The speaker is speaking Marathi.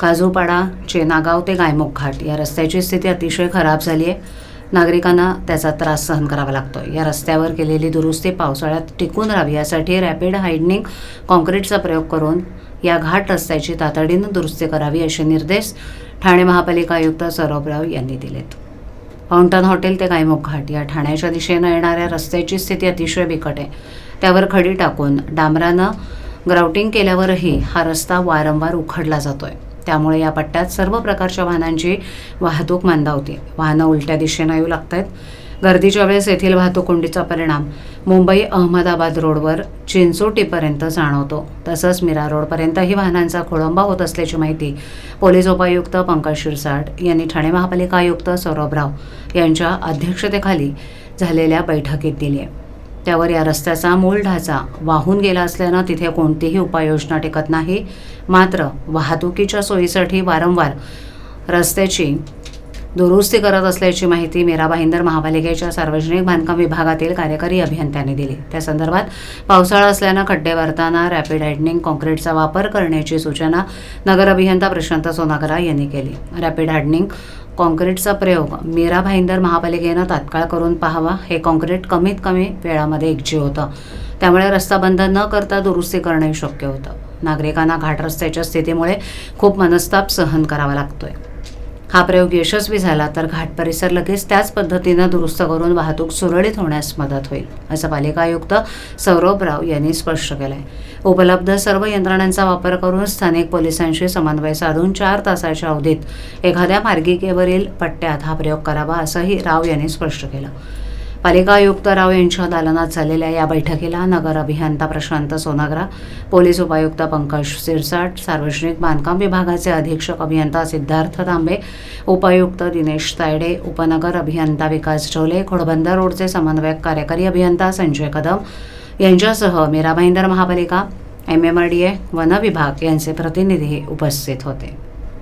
काजूपाडा चेनागाव ते गायमुख घाट या रस्त्याची स्थिती अतिशय खराब झाली आहे नागरिकांना त्याचा त्रास सहन करावा लागतो या रस्त्यावर केलेली दुरुस्ती पावसाळ्यात टिकून राहावी यासाठी रॅपिड हायडनिंग कॉन्क्रीटचा प्रयोग करून या घाट रस्त्याची तातडीनं दुरुस्ती करावी असे निर्देश ठाणे महापालिका आयुक्त सौरभराव यांनी दिलेत. फाउंटन हॉटेल ते गायमुख घाट या ठाण्याच्या दिशेनं येणाऱ्या रस्त्याची स्थिती अतिशय बिकट आहे. त्यावर खडी टाकून डांबरानं ग्राउटिंग केल्यावरही हा रस्ता वारंवार उखडला जातोय. त्यामुळे या पट्ट्यात सर्व प्रकारच्या वाहनांची वाहतूक मंदावते. वाहनं उलट्या दिशेनं येऊ लागत आहेत गर्दीच्या वेळेस येथील वाहतूक कोंडीचा परिणाम मुंबई अहमदाबाद रोडवर चिंचोटीपर्यंत जाणवतो. तसंच मीरा रोडपर्यंतही वाहनांचा खोळंबा होत असल्याची माहिती पोलीस उपायुक्त पंकज शिरसाट यांनी ठाणे महापालिका आयुक्त सौरभराव यांच्या अध्यक्षतेखाली झालेल्या बैठकीत दिली आहे त्यावर या रस्त्याचा मूळ ढाचा वाहून गेला असल्यानं तिथे कोणतीही उपाययोजना टिकत नाही. मात्र वाहतुकीच्या सोयीसाठी वारंवार रस्त्याची दुरुस्ती करत असल्याची माहिती मेरा भाईंदर महापालिकेच्या सार्वजनिक बांधकाम विभागातील कार्यकारी अभियंत्यांनी दिली. त्या संदर्भात पावसाळा असल्यानं खड्डे भरताना रॅपिड हायडनिंग कॉन्क्रीटचा वापर करण्याची सूचना नगर अभियंता प्रशांत सोनागरा यांनी केली. रॅपिड हार्डनिंग कॉन्क्रीटचा प्रयोग मीरा भाईंदर महापालिकेनं तात्काळ करून पाहावा हे कॉन्क्रीट कमीत कमी वेळामध्ये एकजीव होतं. त्यामुळे रस्ता बंद न करता दुरुस्ती करणे शक्य होतं. नागरिकांना घाट रस्त्याच्या स्थितीमुळे खूप मनस्ताप सहन करावा लागतोय. हा प्रयोग यशस्वी झाला तर घाट परिसर लगेच त्याच पद्धतीनं दुरुस्त करून वाहतूक सुरळीत होण्यास मदत होईल असं पालिका आयुक्त सौरभ राव यांनी स्पष्ट केलंय. उपलब्ध सर्व यंत्रणांचा वापर करून स्थानिक पोलिसांशी समन्वय साधून चार तासाच्या अवधीत एखाद्या मार्गिकेवरील पट्ट्यात हा प्रयोग करावा असंही राव यांनी स्पष्ट केलं. पालिका आयुक्त राव यांच्या दालनात झालेल्या या बैठकीला नगर अभियंता प्रशांत सोनागरा पोलीस उपायुक्त पंकज सिरसाट सार्वजनिक बांधकाम विभागाचे अधीक्षक अभियंता सिद्धार्थ तांबे उपायुक्त दिनेश तायडे उपनगर अभियंता विकास ढोले घोडबंदर रोडचे समन्वयक कार्यकारी अभियंता संजय कदम यांच्यासह मीरा भाईंदर महापालिका M M R D A one विभाग यांचे प्रतिनिधी उपस्थित होते.